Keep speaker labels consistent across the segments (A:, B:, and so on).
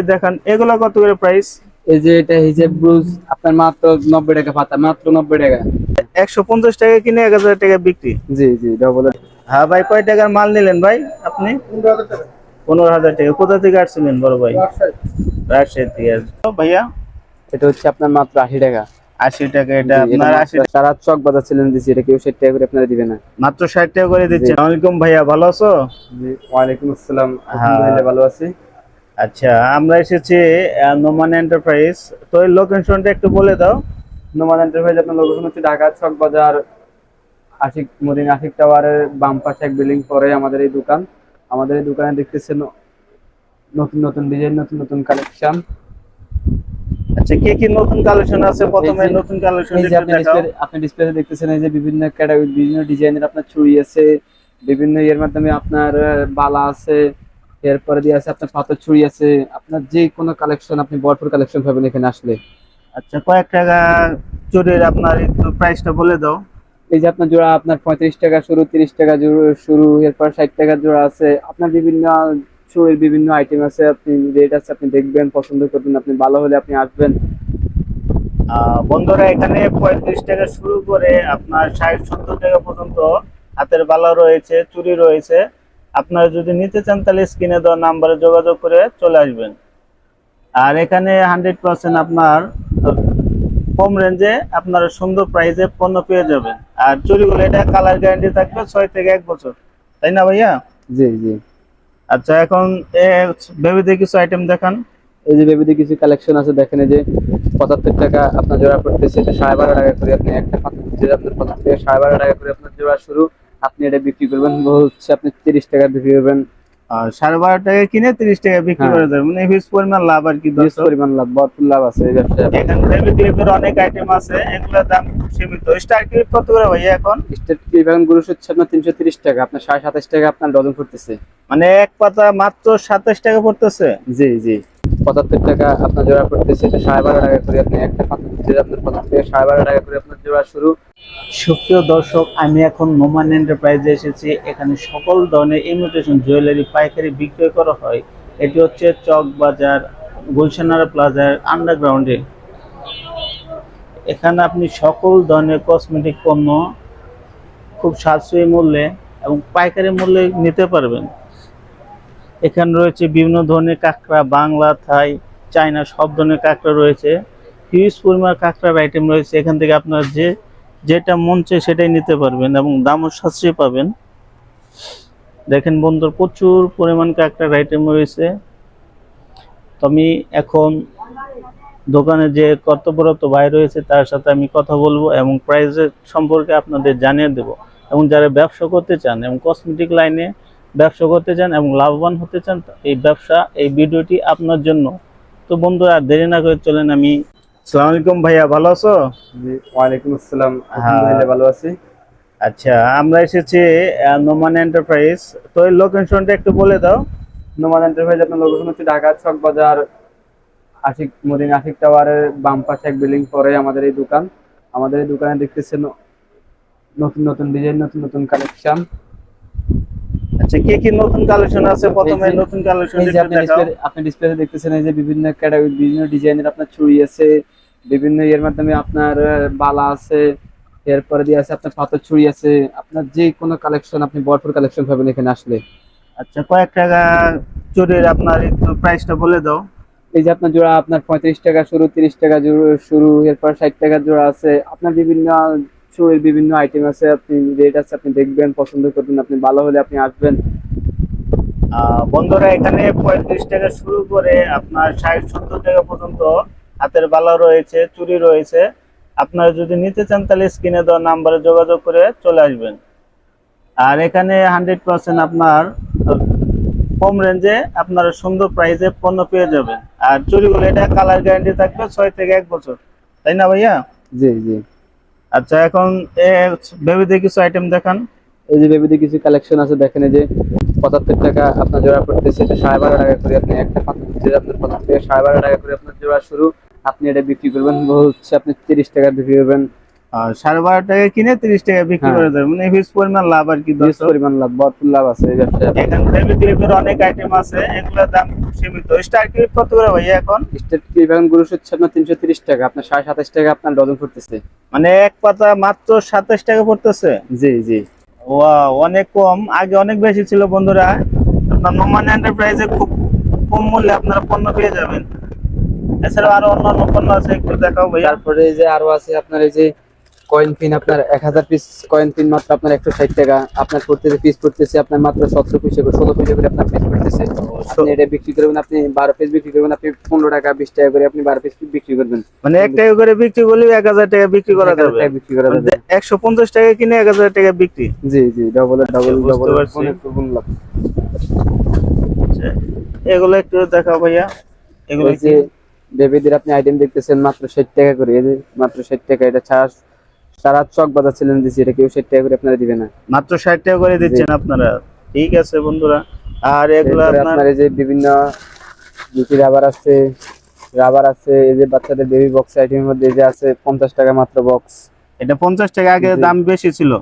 A: ভাই দেখান এগুলো কত করে প্রাইস
B: এই যে এটা হিজেব ব্লুজ আপনার মাত্র নব্বই টাকা পাতা মাত্র নব্বই টাকা।
A: একশো পঞ্চাশ টাকা কিনে এক হাজার টাকা বিক্রি।
B: জি জি ডবল
A: হ্যাঁ ভাই কয় টাকার মাল নিলেন ভাই আপনি? পনেরো হাজার টাকা। কোথা থেকে আসছিলেন বড় ভাই? রাজশাহী থেকে তো ভাইয়া?
B: এটা হচ্ছে আপনার মাত্র আশি টাকা।
A: আশি টাকা এটা আপনার আশি
B: মাত্র সারা চক বাজার ছিলেন দিচ্ছি এটা কেউ ষাট টাকা করে আপনারা দিবে না।
A: মাত্র ষাট টাকা করে দিচ্ছেন। আলাইকুম ভাইয়া ভালো আছো?
B: জি ওয়ালাইকুম আসসালাম। আলহামদুলিল্লাহ ভালো আছি।
A: আচ্ছা আমরা এসেছি নোমান এন্টারপ্রাইজ তো এই লোকেশনটা একটু বলে দাও।
B: নোমান এন্টারপ্রাইজ আপনার লোকেশন হচ্ছে ঢাকা চক বাজার আশিক মদিন আশিক টাওয়ারের বাম পাশে এক বিল্ডিং পরে আমাদের এই দোকান। আমাদের এই দোকানে দেখতেছেন নতুন নতুন ডিজাইন নতুন নতুন কালেকশন
A: আচ্ছা কি কি নতুন কালেকশন আছে? প্রথমে নতুন কালেকশন
B: আপনি ডিসপ্লে আপনি ডিসপ্লেতে দেখতেছেন এই যে বিভিন্ন ক্যাটাগরি বিভিন্ন ডিজাইনের আপনার চুড়ি আছে বিভিন্ন এর মাধ্যমে আপনার বালা আছে এরপরে দিয়ে আছে আপনার পাথর চুড়ি আছে আপনার যে কোনো কালেকশন আপনি ভরপুর কালেকশন পাবেন এখানে আসলে।
A: আচ্ছা কয়েক টাকা চুরির আপনার একটু প্রাইসটা বলে দাও।
B: এই যে আপনার জোড়া আপনার পঁয়ত্রিশ টাকা শুরু তিরিশ টাকা শুরু এরপর ষাট টাকা জোড়া আছে। আপনার বিভিন্ন চুড়ির বিভিন্ন আইটেম আছে আপনি রেট আছে আপনি দেখবেন পছন্দ করবেন আপনি ভালো হলে আপনি আসবেন।
A: আহ, বন্ধুরা এখানে পঁয়ত্রিশ টাকা শুরু করে আপনার ষাট সত্তর টাকা পর্যন্ত হাতের বালা রয়েছে চুরি রয়েছে। আপনারা যদি নিতে চান তাহলে স্ক্রিনে দেওয়া নাম্বারে যোগাযোগ করে চলে আসবেন। আর এখানে হান্ড্রেড পার্সেন্ট আপনার কম রেঞ্জে আপনারা সুন্দর প্রাইসে পণ্য পেয়ে যাবেন। আর চুরিগুলো এটা কালার গ্যারান্টি থাকবে ছয় থেকে এক বছর। তাই না ভাইয়া?
B: জি জি।
A: আচ্ছা এখন বেবিতে কিছু আইটেম দেখান।
B: এই যে বেবিতে কিছু কালেকশন আছে দেখেন এই যে পঁচাত্তর টাকা আপনার জোড়া পড়তেছে এটা সাড়ে বারো টাকা করে আপনি একটা আপনার পঁচাত্তর থেকে সাড়ে বারো টাকা করে আপনার জোড়া শুরু। আপনি এটা বিক্রি করবেন হচ্ছে আপনি তিরিশ টাকা বিক্রি করবেন।
A: সাড়ে বারো টাকা কিনে তিরিশ টাকা বিক্রি
B: হ্যাঁ।
A: করে মানে হিউজ পরিমাণ লাভ আর কি দর্শক।
B: পরিমাণ লাভ ভরপুর লাভ আছে এই ব্যবসায়।
A: এখানে ক্লিপের অনেক আইটেম আছে এগুলোর দাম সীমিত। স্টার ক্লিপ কত করে ভাইয়া এখন?
B: স্টেট ইভেন গুরুস হচ্ছে আপনার তিনশো তিরিশ টাকা আপনার সাড়ে সাতাশ টাকা আপনার ডজন পড়তেছে
A: মানে এক পাতা মাত্র সাতাশ টাকা পড়তেছে?
B: জি জি। পঁচাত্তর টাকা আপনার জোড়া পড়তেছে এটা সাড়ে বারো টাকা করে আপনি একটা যে আপনার পঁচাত্তর থেকে সাড়ে বারো টাকা করে আপনার জোড়া শুরু।
A: সুপ্রিয় দর্শক, আমি এখন নোমান এন্টারপ্রাইজে এসেছি। এখানে সকল ধরনের ইমিটেশন জুয়েলারি পাইকারি বিক্রয় করা হয়। এটি হচ্ছে চক বাজার, গুলশানারা প্লাজার আন্ডারগ্রাউন্ডে এখানে আপনি সকল ধরনের কসমেটিক পণ্য খুব সাশ্রয়ী মূল্যে এবং পাইকারি মূল্যে নিতে পারবেন। এখানে রয়েছে বিভিন্ন ধরনের কাঁকড়া, বাংলা, থাই, চায়না, সব ধরনের কাঁকড়া রয়েছে। হিউজ পরিমাণ কাঁকড়ার আইটেম রয়েছে। এখান থেকে আপনার যে, যেটা মন চায় সেটাই নিতে পারবেন এবং দামও সাশ্রয়ী পাবেন। দেখেন বন্ধুর, প্রচুর পরিমাণ কাঁকড়ার আইটেম রয়েছে। তো আমি এখন দোকানে যে কর্তব্যরত ভাই রয়েছে, তার সাথে আমি কথা বলব এবং প্রাইসের সম্পর্কে আপনাদের জানিয়ে দেব। এবং যারা ব্যবসা করতে চান এবং কসমেটিক লাইনে ব্যবসা করতে চান এবং লাভবান হতে চান এই ব্যবসা এই ভিডিওটি আপনার জন্য। তো বন্ধুরা আর দেরি না করে চলেন আমি আসসালামু আলাইকুম ভাইয়া ভালো আছো?
B: জি ওয়ালাইকুম আসসালাম। আলহামদুলিল্লাহ ভালো আছি।
A: আচ্ছা আমরা এসেছি আহ, নোমান এন্টারপ্রাইজ তো এই লোকেশনটা একটু বলে দাও।
B: নোমান এন্টারপ্রাইজ আপনার লোকেশন হচ্ছে ঢাকা চক বাজার আশিক মদিন আশিক টাওয়ারের বাম পাশে এক বিল্ডিং পরে আমাদের এই দোকান। আমাদের এই দোকানে দেখতেছেন নতুন নতুন ডিজাইন নতুন নতুন কালেকশন
A: আচ্ছা কি কি নতুন কালেকশন আছে প্রথমে নতুন কালেকশন
B: আপনি ডিসপ্লে আপনি ডিসপ্লেতে দেখতেছেন এই যে বিভিন্ন ক্যাটাগরি বিভিন্ন ডিজাইনের আপনার চুড়ি আছে বিভিন্ন এর মাধ্যমে আপনার বালা আছে এরপরে দিয়ে আছে আপনার পাথর চুড়ি আছে আপনার যে কোনো কালেকশন আপনি ভরপুর কালেকশন পাবেন এখানে আসলে।
A: আচ্ছা কয়েক টাকা চুরির আপনার একটু প্রাইসটা বলে দাও।
B: এই যে আপনার জোড়া আপনার পঁয়ত্রিশ টাকা শুরু তিরিশ টাকা শুরু এরপর ষাট টাকার জোড়া আছে আপনার বিভিন্ন চুড়ির বিভিন্ন আইটেম আছে আপনি রেট আছে আপনি দেখবেন পছন্দ করবেন আপনি ভালো হলে আপনি আসবেন।
A: বন্ধুরা এখানে পঁয়ত্রিশ টাকা শুরু করে আপনার ষাট সত্তর টাকা পর্যন্ত হাতের বালা রয়েছে চুরি রয়েছে। আপনারা যদি নিতে চান তাহলে স্ক্রিনে দেওয়া নাম্বারে যোগাযোগ করে চলে আসবেন। আর এখানে হান্ড্রেড পার্সেন্ট আপনার কম রেঞ্জে আপনারা সুন্দর প্রাইসে পণ্য পেয়ে যাবেন। আর চুরিগুলো এটা কালার গ্যারান্টি থাকবে ছয় থেকে এক বছর। তাই না ভাইয়া?
B: জি জি।
A: আচ্ছা এখন বেবিতে কিছু আইটেম দেখান।
B: এই যে বেবিতে কিছু কালেকশন আছে, দেখেন এই যে পঁচাত্তর টাকা আপনার জোড়া পড়তেছে, এটা সাড়ে বারো টাকা করে আপনি একটা যে আপনার পঁচাত্তর থেকে সাড়ে বারো টাকা করে আপনার জোড়া শুরু। আপনি এটা বিক্রি করবেন হচ্ছে আপনি তিরিশ টাকা বিক্রি করবেন।
A: সাড়ে বারো টাকা কিনে তিরিশ টাকা বিক্রি
B: হ্যাঁ।
A: করে মানে হিউজ পরিমাণ লাভ আর কি দর্শক।
B: পরিমাণ লাভ ভরপুর লাভ আছে এই
A: এখানে ক্লিপের অনেক আইটেম আছে এগুলোর দাম সীমিত। স্টার ক্লিপ কত করে ভাইয়া এখন?
B: স্টেট ক্লিপ এখন হচ্ছে আপনার তিনশো তিরিশ টাকা আপনার সাড়ে সাতাশ টাকা আপনার ডজন পড়তেছে
A: মানে এক পাতা মাত্র সাতাশ টাকা পড়তেছে?
B: জি জি।
A: ওয়াও অনেক কম। আগে অনেক বেশি ছিল বন্ধুরা। আপনার নোমান এন্টারপ্রাইজে খুব কম মূল্যে আপনারা পণ্য পেয়ে যাবেন। এছাড়াও আরও অন্যান্য পণ্য আছে একটু দেখাও ভাইয়া।
B: তারপরে এই যে আরও আছে আপনার এই যে কয়েন পিন আপনার এক হাজার পিস কয়েন পিন মাত্র আপনার একশো ষাট টাকা। আপনার পড়তেছে পিস পড়তেছে আপনার মাত্র সতেরো পয়সা করে ষোলো পয়সা করে আপনার পিস পড়তেছে। আপনি এটা বিক্রি করবেন আপনি বারো পিস বিক্রি করবেন আপনি পনেরো টাকা বিশ টাকা করে আপনি বারো পিস বিক্রি করবেন।
A: মানে এক টাকা করে বিক্রি করলে এক হাজার টাকা বিক্রি করা যাবে।
B: বিক্রি করা যাবে।
A: একশো পঞ্চাশ টাকা কিনে এক হাজার টাকা বিক্রি।
B: জি জি ডবল ডবল ডবল
A: এগুলো একটু দেখাও ভাইয়া। এগুলো
B: যে বেবিদের আপনি আইটেম দেখতেছেন মাত্র ষাট টাকা করে। যে মাত্র ষাট টাকা এটা ছাড়া সারা চক বাজার ছিলেন দিচ্ছি এটা কেউ ষাট টাকা করে আপনারা দিবে না।
A: মাত্র ষাট টাকা করে দিচ্ছেন আপনারা। ঠিক আছে বন্ধুরা আর এগুলো আপনার
B: এই যে বিভিন্ন বিউটি রাবার আছে রাবার আছে এই যে বাচ্চাদের বেবি বক্স আইটেমের মধ্যে যে আছে পঞ্চাশ টাকা মাত্র বক্স
A: এটা পঞ্চাশ টাকা আগে দাম বেশি ছিল।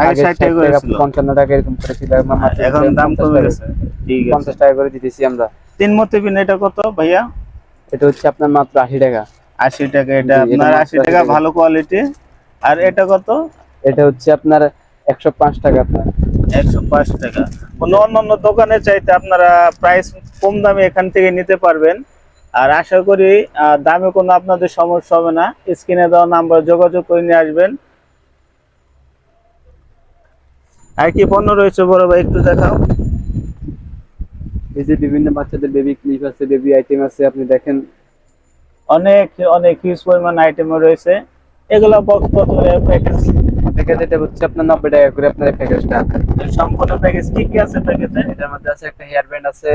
A: আগে ষাট টাকা করে ছিল
B: পঞ্চান্ন টাকা এরকম করে ছিল এখন
A: দাম কমে গেছে। ঠিক আছে।
B: পঞ্চাশ টাকা করে দিতেছি আমরা।
A: তিন মতে পিন এটা কত ভাইয়া?
B: এটা হচ্ছে আপনার মাত্র আশি টাকা।
A: আশি টাকা এটা আপনার আশি
B: 80
A: টাকা
B: টাকা।
A: ভালো কোয়ালিটি আর এটা কত?
B: এটা হচ্ছে আপনার একশো পাঁচ টাকা আপনার।
A: একশো পাঁচ টাকা। কোনো অন্যান্য দোকানে চাইতে আপনারা প্রাইস কম দামে এখান থেকে নিতে পারবেন। আর আশা করি দামে কোনো আপনাদের সমস্যা হবে না। স্ক্রিনে দেওয়া নাম্বার যোগাযোগ করে নিয়ে আসবেন। আর কি পণ্য রয়েছে বড় ভাই একটু দেখাও।
B: এই যে বিভিন্ন বাচ্চাদের বেবি ক্লিপ আছে বেবি আইটেম আছে আপনি দেখেন।
A: অনেক অনেক হিউজ পরিমাণ আইটেম রয়েছে। এগুলো বক্স করে প্যাকেজ
B: প্যাকেজ এটা হচ্ছে আপনার নব্বই টাকা করে আপনার প্যাকেজটা
A: সম্পূর্ণ প্যাকেজ কি কি আছে প্যাকেজে
B: এটার মধ্যে আছে একটা হেয়ার ব্যান্ড আছে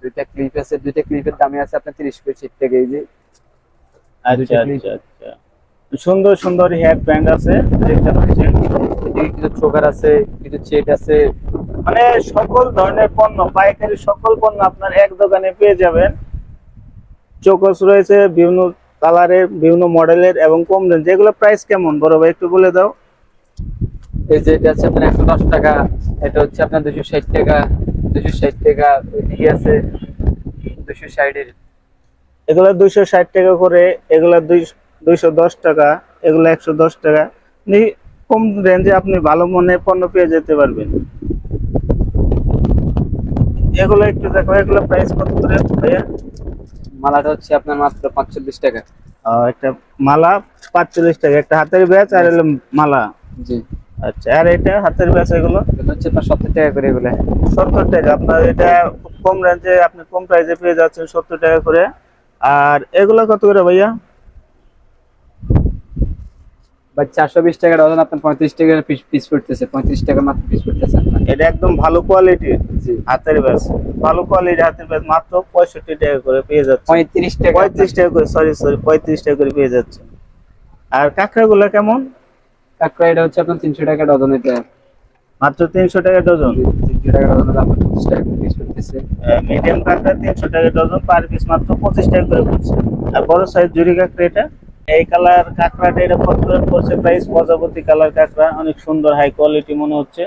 B: দুইটা ক্লিপ আছে দুইটা ক্লিপের দামে আছে আপনার তিরিশ করে ছিট থেকে এই যে
A: আচ্ছা আচ্ছা আচ্ছা। সুন্দর সুন্দর হেয়ার ব্যান্ড আছে দেখতে পাচ্ছেন।
B: কিছু চোকার আছে কিছু চেট আছে।
A: মানে সকল ধরনের পণ্য পাইকারি সকল পণ্য আপনার এক দোকানে পেয়ে যাবেন। চোকস রয়েছে বিভিন্ন কালারের বিভিন্ন মডেলের এবং কম রেঞ্জ এগুলো প্রাইস কেমন? বড় ভাই একটু বলে দাও।
B: এই যে এটা আছে আপনার একশো দশ টাকা এটা হচ্ছে আপনার দুশো ষাট টাকা দুশো ষাট টাকা এদিকে আছে দুশো ষাটের।
A: এগুলো দুইশো ষাট টাকা করে এগুলো দুইশো দশ টাকা এগুলো একশো দশ টাকা। কম রেঞ্জে আপনি ভালো মনে পণ্য পেয়ে যেতে পারবেন। এগুলো একটু দেখো এগুলো প্রাইস কত করে ভাইয়া?
B: মালাটা হচ্ছে আপনার মাত্র পাঁচচল্লিশ টাকা।
A: একটা মালা পাঁচচল্লিশ টাকা একটা হাতের ব্যাচ আর হলো মালা।
B: জি।
A: আচ্ছা আর এটা হাতের ব্যাচ এগুলো?
B: হচ্ছে আপনার সত্তর টাকা করে এগুলো।
A: সত্তর টাকা আপনার এটা কম রেঞ্জে আপনি কম প্রাইসে পেয়ে যাচ্ছেন সত্তর টাকা করে। আর এগুলো কত করে ভাইয়া?
B: বা চারশো বিশ টাকা ডজন আপনার পঁয়ত্রিশ টাকা পিস পিস পড়তেছে পঁয়ত্রিশ টাকা মাত্র পিস পড়তেছে আপনার
A: এটা একদম ভালো কোয়ালিটির হাতের ব্যাস। ভালো কোয়ালিটির হাতের ব্যাচ মাত্র পঁয়ষট্টি টাকা করে পেয়ে যাচ্ছে।
B: পঁয়ত্রিশ টাকা।
A: পঁয়ত্রিশ টাকা করে সরি সরি পঁয়ত্রিশ টাকা করে পেয়ে যাচ্ছে। আর কাঁকড়াগুলো কেমন?
B: কাঁকড়া এটা হচ্ছে আপনার তিনশো টাকা ডজন এটা
A: মাত্র তিনশো টাকা ডজন?
B: তিনশো টাকা ডজন আপনার পঁচিশ টাকা পিস
A: মিডিয়াম কাঁকড়া তিনশো টাকা ডজন পার পিস মাত্র পঁচিশ টাকা করে পড়ছে। আর বড় সাইজ জুড়ি কাঁকড়া এটা? এই কালার কাঁকড়াটা এটা পড়ছে প্রাইস প্রজাপতি কালার কাঁকড়া অনেক সুন্দর হাই কোয়ালিটি মনে হচ্ছে।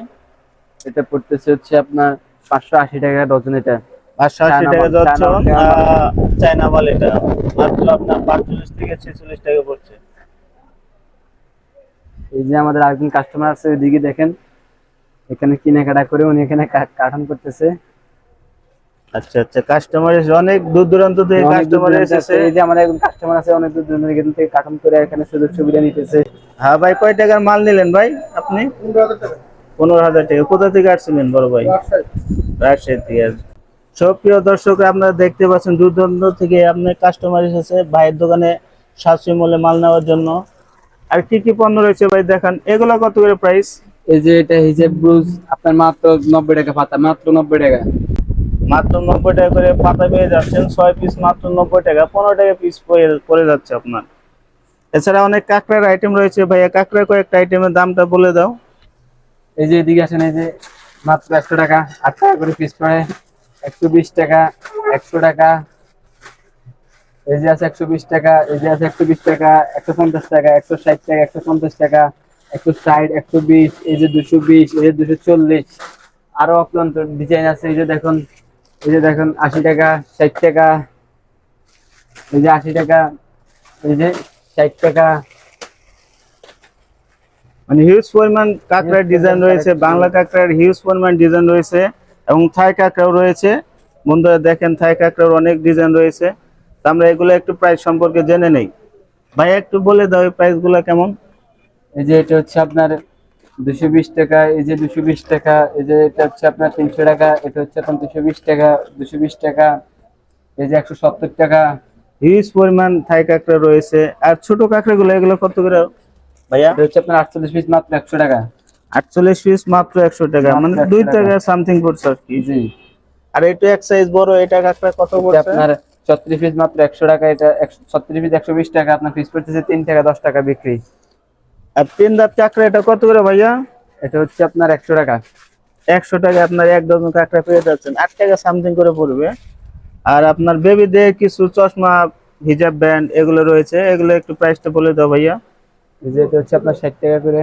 B: এটা পড়তেছে হচ্ছে আপনার পাঁচশো আশি টাকা ডজন এটা।
A: পাঁচশো আশি টাকা
B: মাল, চায়না মাল,
A: এটা। মাত্র আপনার পাঁচচল্লিশ থেকে ছেচল্লিশ টাকা পড়ছে।
B: এই যে আমাদের আরেকজন কাস্টমার আছে ওইদিকে দেখেন। এখানে কেনাকাটা করে উনি এখানে কার্টন করতেছে।
A: আচ্ছা আচ্ছা কাস্টমার এসে অনেক দূর দূরান্ত থেকে কাস্টমার এসেছে।
B: এই যে আমাদের একজন কাস্টমার আছে অনেক দূর দূরান্ত থেকে থেকে কার্টন করে এখানে সুযোগ সুবিধা নিতেছে।
A: হ্যাঁ ভাই কয় টাকার মাল নিলেন ভাই আপনি? পনেরো হাজার টাকা কোথা থেকে আসছিলেন বড় ভাই? রাজশাহী। থেকে। সব প্রিয় দর্শক আপনারা দেখতে পাচ্ছেন দূর দূরান্ত থেকে আপনার কাস্টমার এসেছে ভাইয়ের দোকানে সাশ্রয়ী মূল্যে মাল নেওয়ার জন্য। আর কি কি পণ্য রয়েছে ভাই দেখান। এগুলো কত করে প্রাইস
B: এই যে এটা হিজেব ব্রুজ আপনার মাত্র নব্বই টাকা পাতা মাত্র নব্বই টাকা।
A: মাত্র নব্বই টাকা করে পাতা পেয়ে যাচ্ছেন। ছয় পিস মাত্র নব্বই টাকা। পনেরো টাকা পিস পড়ে যাচ্ছে আপনার। এছাড়া অনেক কাঁকড়ার আইটেম রয়েছে ভাইয়া। কাঁকড়ার কয়েকটা আইটেমের দামটা বলে দাও।
B: এই যে এদিকে আসেন এই যে মাত্র একশো টাকা আট টাকা করে পিস পড়ে একশো বিশ টাকা একশো টাকা এই যে আছে একশো বিশ টাকা এই যে আছে একশো বিশ টাকা একশো পঞ্চাশ টাকা একশো ষাট টাকা একশো পঞ্চাশ টাকা একশো ষাট একশো বিশ এই যে দুশো বিশ এই যে দুশো চল্লিশ আরও অক্লান্ত ডিজাইন আছে এই যে দেখুন এই যে দেখুন আশি টাকা ষাট টাকা এই যে আশি টাকা এই যে ষাট টাকা
A: মানে হিউজ পরিমাণ কাঁকড়ার ডিজাইন রয়েছে বাংলা কাঁকড়ার হিউজ পরিমাণ ডিজাইন রয়েছে এবং থাই কাঁকড়াও রয়েছে। বন্ধুরা দেখেন থাই কাঁকড়ার অনেক ডিজাইন রয়েছে। তো আমরা এগুলো একটু প্রাইস সম্পর্কে জেনে নেই। ভাই একটু বলে দাও এই প্রাইসগুলো কেমন?
B: এই যে এটা হচ্ছে আপনার দুশো বিশ টাকা এই যে দুশো বিশ টাকা এই যে এটা হচ্ছে আপনার তিনশো টাকা এটা হচ্ছে আপনার দুশো বিশ টাকা দুশো বিশ টাকা এই যে একশো সত্তর টাকা।
A: হিউজ পরিমাণ থাই কাঁকড়া রয়েছে। আর ছোট কাঁকড়াগুলো এগুলো কত করে? ভাইয়া?
B: এটা হচ্ছে আপনার আটচল্লিশ পিস মাত্র একশো টাকা।
A: আটচল্লিশ পিস মাত্র একশো টাকা। মানে
B: 100
A: দুই
B: টাকা।
A: টাকা সামথিং পড়ছে আর কি।
B: জি।
A: আর এটা এক সাইজ বড় এটা কাঁকড়া কত পড়ছে?
B: আপনার ছত্রিশ পিস মাত্র একশো টাকা এটা ছত্রিশ পিস একশো বিশ টাকা আপনার পিস পড়তেছে তিন টাকা দশ টাকা বিক্রি।
A: আর তিন দাঁত কাঁকড়া এটা কত করে ভাইয়া?
B: এটা হচ্ছে আপনার একশো টাকা।
A: একশো টাকা আপনার এক ডজন কাঁকড়া পেয়ে যাচ্ছেন। আট টাকা সামথিং করে পড়বে। আর আপনার বেবিদের কিছু চশমা হিজাব ব্যান্ড এগুলো রয়েছে। এগুলো একটু প্রাইসটা বলে দাও ভাইয়া।
B: এই যে এটা হচ্ছে আপনার ষাট টাকা করে